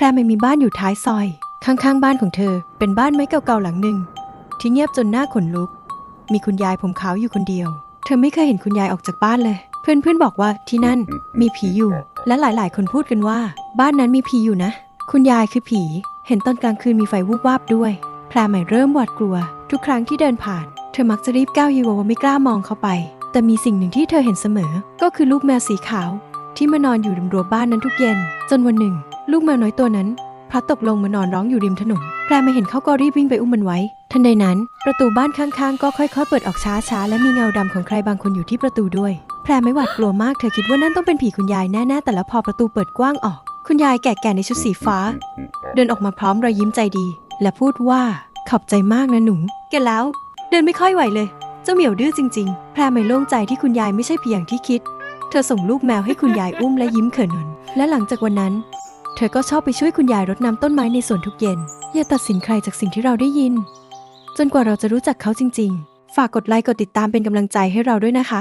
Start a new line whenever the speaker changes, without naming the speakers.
พรไม่มีบ้านอยู่ท้ายซอย ข้างๆ บ้านของเธอ เป็นบ้านไม้เก่าๆหลังหนึ่ง ที่เงียบจนหน้าขนลุก มีคุณยายผมขาวอยู่คนเดียว เธอไม่เคยเห็นคุณยายออกจากบ้านเลย เพื่อนๆบอกว่าที่นั่นมีผีอยู่ และหลายๆ คนพูดกันว่า บ้านนั้นมีผีอยู่นะ คุณยายคือผี เห็นตอนกลางคืนมีไฟวูบวาบด้วย แพรใหม่เริ่มหวาดกลัว ทุกครั้งที่เดินผ่าน เธอมักจะรีบก้าวยีวว่าไม่กล้ามองเข้าไป แต่มีสิ่งหนึ่งที่เธอเห็นเสมอ ก็คือลูกแมวสีขาว ที่มานอนอยู่ริมรั้วบ้านนั้นทุกเย็น จนวันหนึ่ง ลูกแมวน้อยตัวนั้นพลัดตกลงมานอนร้องอยู่ริมถนนแพรไม่เห็นเขาก็รีบวิ่งไปอุ้มมันไว้ ทันใดนั้น ประตูบ้านข้างๆ ก็ค่อยๆ เปิดออกช้าๆ และมีเงาดำของใครบางคนอยู่ที่ประตูด้วย แพรไม่หวาดกลัวมาก เธอคิดว่านั่นต้องเป็นผีคุณยายแน่ๆ แต่แล้วพอประตูเปิดกว้างออก คุณยายแก่ๆ ในชุดสีฟ้า เดินออกมาพร้อมรอยยิ้มใจดี และพูดว่าขอบใจมากนะหนู แกแล้ว เดินไม่ค่อยไหวเลย เจ้าเหมียวดื้อจริง ๆ แพรไม่โล่งใจที่คุณยายไม่ใช่เพียงที่คิด เธอส่งลูกแมวให้คุณยายอุ้มและยิ้มเขินนและหลังจากวันนั้น ธอก็ชอบไปช่วยคุณยายรดน้ำต้นไม้ในสวนทุกเย็น อย่าตัดสินใครจากสิ่งที่เราได้ยิน จนกว่าเราจะรู้จักเขาจริง ๆ ฝากกดไลค์กดติดตามเป็นกำลังใจให้เราด้วยนะคะ